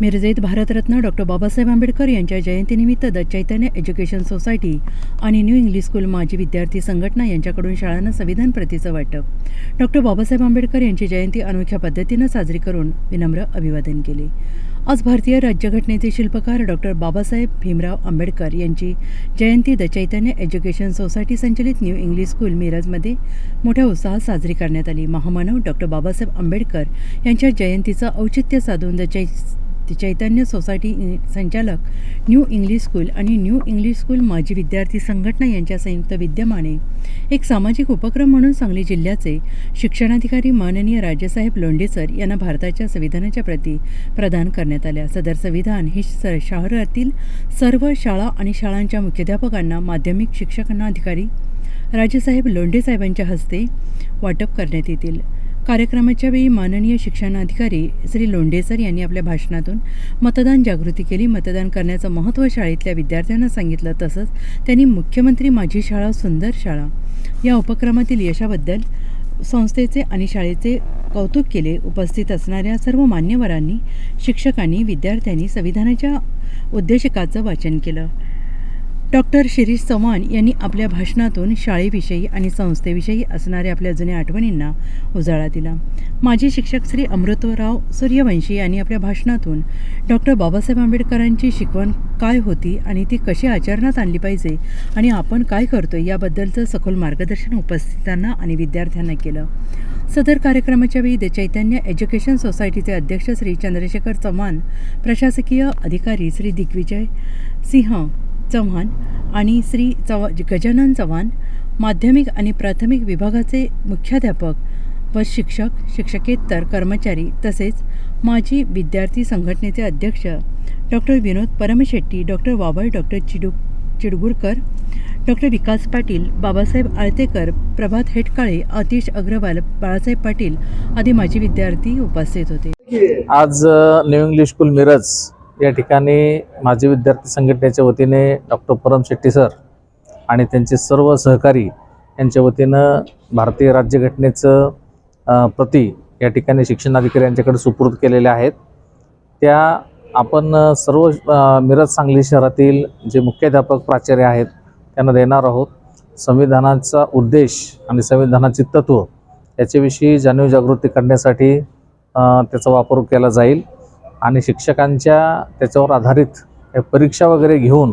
मिरजेत Bharat Ratna doctor Babasaheb Ambedkar यांच्या जयंतीनिमित्त the Chaitanya education society आणि न्यू इंग्लिश स्कूल माजी विद्यार्थी संघटना यांच्याकडून शाळांना संविधान प्रतीचं वाटप. डॉक्टर बाबासाहेब आंबेडकर यांची जयंती अनोख्या पद्धतीनं साजरी करून विनम्र अभिवादन केले. आज भारतीय राज्यघटनेचे शिल्पकार डॉक्टर बाबासाहेब भीमराव आंबेडकर यांची जयंती द चैतन्य एज्युकेशन सोसायटी संचलित न्यू इंग्लिश स्कूल मिरजमध्ये मोठ्या उत्साहात साजरी करण्यात आली. महामानव डॉक्टर बाबासाहेब आंबेडकर यांच्या जयंतीचं औचित्य साधून द चै चैतन्य सोसायटी संचालक न्यू इंग्लिश स्कूल आणि न्यू इंग्लिश स्कूल माजी विद्यार्थी संघटना यांच्या संयुक्त विद्यमाने एक सामाजिक उपक्रम म्हणून सांगली जिल्ह्याचे शिक्षणाधिकारी माननीय राजेसाहेब लोंढेसर यांना भारताच्या संविधानाच्या प्रती प्रदान करण्यात आल्या सदर संविधान हे स शहरातील सर्व शाळा आणि शाळांच्या मुख्याध्यापकांना माध्यमिक शिक्षकांना अधिकारी राजेसाहेब लोंढेसाहेबांच्या हस्ते वाटप करण्यात येतील. कार्यक्रमाच्या वेळी माननीय शिक्षणाधिकारी श्री लोंढेसर यांनी आपल्या भाषणातून मतदान जागृती केली. मतदान करण्याचं महत्त्व शाळेतल्या विद्यार्थ्यांना सांगितलं. तसंच त्यांनी मुख्यमंत्री माझी शाळा सुंदर शाळा या उपक्रमातील यशाबद्दल संस्थेचे आणि शाळेचे कौतुक केले. उपस्थित असणाऱ्या सर्व मान्यवरांनी शिक्षकांनी विद्यार्थ्यांनी संविधानाच्या उद्देशिकाचं वाचन केलं. डॉक्टर शिरीष चव्हाण यांनी आपल्या भाषणातून शाळेविषयी आणि संस्थेविषयी असणाऱ्या आपल्या जुन्या आठवणींना उजाळा दिला. माजी शिक्षक श्री अमृतराव सूर्यवंशी यांनी आपल्या भाषणातून डॉक्टर बाबासाहेब आंबेडकरांची शिकवण काय होती आणि ती कशी आचरणात आणली पाहिजे आणि आपण काय करतो याबद्दलचं सखोल मार्गदर्शन उपस्थितांना आणि विद्यार्थ्यांना केलं. सदर कार्यक्रमाच्या वेळी द चैतन्य एज्युकेशन सोसायटीचे अध्यक्ष श्री चंद्रशेखर चव्हाण प्रशासकीय अधिकारी श्री दिग्विजय सिंह चव्हाण आणि श्री चव गजानन चव्हाण माध्यमिक आणि प्राथमिक विभागाचे मुख्याध्यापक व शिक्षक शिक्षकेतर कर्मचारी तसेच माजी विद्यार्थी संघटनेचे अध्यक्ष doctor Vinod Paramshetti doctor Vawal doctor Chidu Chidgurkar doctor Vikas Patil Babasaheb Altekar Prabhat Hetkale Atish Agrawal Balasaheb Patil आदी माजी विद्यार्थी उपस्थित होते. आज न्यू इंग्लिश स्कूल मिरज या ठिकाणी माजी विद्यार्थी संघटनेच्या वतीने डॉक्टर परम शेट्टी सर आणि त्यांचे सर्व सहकारी यांच्या वतीनं भारतीय राज्यघटनेचं प्रती या ठिकाणी शिक्षणाधिकारी यांच्याकडे सुपूर्द केलेल्या आहेत. त्या आपण सर्व मिरज सांगली शहरातील जे मुख्याध्यापक प्राचार्य आहेत त्यांना देणार आहोत. संविधानाचा उद्देश आणि संविधानाची तत्त्व याच्याविषयी जाणीव जागृती करण्यासाठी त्याचा वापर केला जाईल. आणि शिक्षकांच्या त्याच्यावर आधारित हे परीक्षा वगैरे घेऊन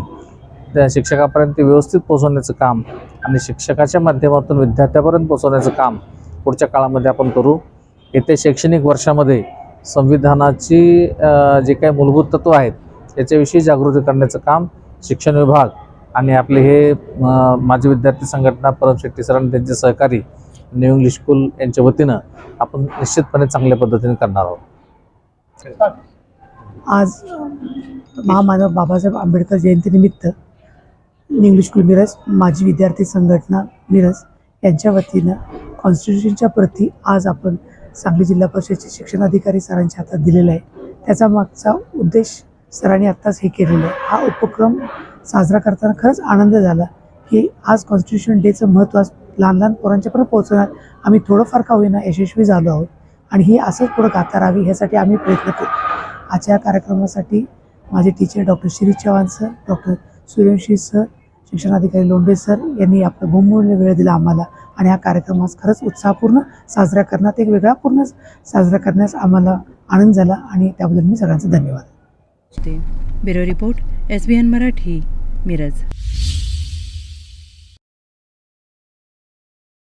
त्या शिक्षकापर्यंत व्यवस्थित पोचवण्याचं काम आणि शिक्षकाच्या माध्यमातून विद्यार्थ्यापर्यंत पोचवण्याचं काम पुढच्या काळामध्ये आपण करू. येत्या शैक्षणिक वर्षामध्ये संविधानाची जे काही मूलभूत तत्त्व आहेत याच्याविषयी जागृती करण्याचं काम शिक्षण विभाग आणि आपले हे माझे माजी विद्यार्थी संघटना परम शेट्टी सर आणि त्यांचे सहकारी न्यू इंग्लिश स्कूल यांच्या वतीनं आपण निश्चितपणे चांगल्या पद्धतीने करणार आहोत. आज महामानव बाबासाहेब आंबेडकर जयंतीनिमित्त इंग्लिश स्कूल मिरज माजी विद्यार्थी संघटना मिरज यांच्या वतीनं कॉन्स्टिट्यूशनच्या प्रती आज आपण सांगली जिल्हा परिषदेचे शिक्षणाधिकारी सरांच्या हातात दिलेला आहे. त्याचा मागचा उद्देश सरांनी आत्ताच हे केलेलं आहे. हा उपक्रम साजरा करताना खरंच आनंद झाला की आज कॉन्स्टिट्यूशन डेचं महत्त्व आज लहान लहान पोरांच्यापर्यंत पोहोचवण्यात आम्ही थोडंफार का होईना यशस्वी झालो आहोत आणि ही असंच पुढं गाता राहावी ह्यासाठी आम्ही प्रयत्न करू आजच्या कार्यक्रमासाठी माझे teacher doctor Shirish Chavan sir doctor Suryavanshi sir शिक्षणाधिकारी लोंढे सर यांनी आपलं बहुमूल्य वेळ दिला आम्हाला. आणि हा कार्यक्रम आज खरंच उत्साहपूर्ण साजरा करण्यात एक वेगळा पूर्ण साजरा करण्यास आम्हाला आनंद झाला आणि त्याबद्दल मी सगळ्यांचा धन्यवाद. Bureau report S B N Marathi Miraj.